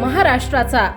महाराष्ट्राचा.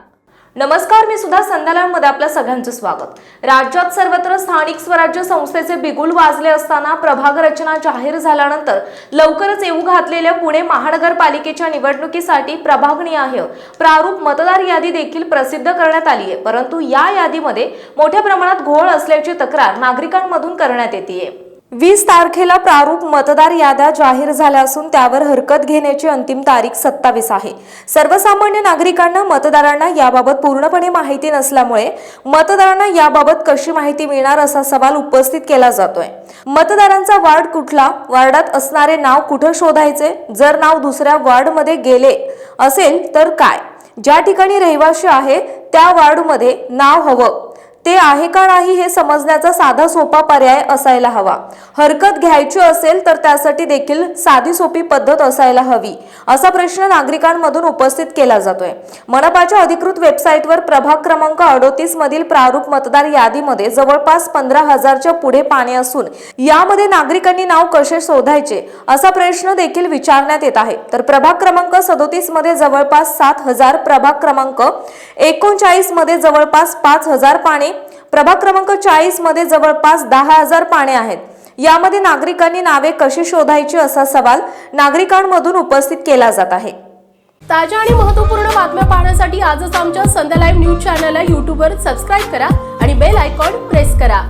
नमस्कार मी सुद्धा संध्यालांमध्ये आपल्या सगळ्यांचं स्वागत. राज्यात सर्वत्र स्थानिक स्वराज्य संस्थेचे बिगुल वाजले असताना प्रभाग रचना जाहीर झाल्यानंतर लवकरच येऊ घातलेल्या पुणे महानगरपालिकेच्या निवडणुकीसाठी प्रभागनिहाय प्रारूप मतदार यादी देखील प्रसिद्ध करण्यात आली आहे परंतु या यादीमध्ये मोठ्या प्रमाणात घोळ असल्याची तक्रार नागरिकांमधून करण्यात येते वीस तारखेला प्रारूप मतदार याद्या जाहीर झाल्या असून त्यावर हरकत घेण्याची अंतिम तारीख सत्तावीस आहे. सर्वसामान्य नागरिकांना मतदारांना याबाबत पूर्णपणे माहिती नसल्यामुळे मतदारांना याबाबत कशी माहिती मिळणार असा सवाल उपस्थित केला जातोय. मतदारांचा वार्ड कुठला वार्डात असणारे नाव कुठं शोधायचे जर नाव दुसऱ्या वार्डमध्ये गेले असेल तर काय? ज्या ठिकाणी रहिवाशी आहे त्या वार्डमध्ये नाव हवं. ते आहे का नाही हे समजण्याचा साधा सोपा पर्याय असायला हवा. हरकत घ्यायची असेल तर त्यासाठी देखील साधी सोपी पद्धत असायला हवी असा प्रश्न नागरिकांमधून उपस्थित केला जातोय. मनपाच्या अधिकृत वेबसाईटवर प्रभाग क्रमांक अडोतीस मधील प्रारूप मतदार यादीमध्ये जवळपास पंधरा हजारच्या पुढे पाणी असून यामध्ये नागरिकांनी नाव कसे शोधायचे असा प्रश्न देखील विचारण्यात येत आहे. तर प्रभाग क्रमांक सदोतीसमध्ये जवळपास सात हजार प्रभाग क्रमांक एकोणचाळीसमध्ये जवळपास पाच हजार पाणी प्रभाग क्रमांक चाळीसमध्ये जवळपास दहा हजार पाने आहेत. यामध्ये नागरिकांनी नावे कशी शोधायची असा सवाल नागरिकांमधून उपस्थित केला जात आहे. ताज्या आणि महत्त्वपूर्ण बातम्या पाहण्यासाठी आजच आमच्या संध्या लाईव्ह न्यूज चॅनलला यूट्यूबवर सबस्क्राईब करा आणि बेल आयकॉन प्रेस करा.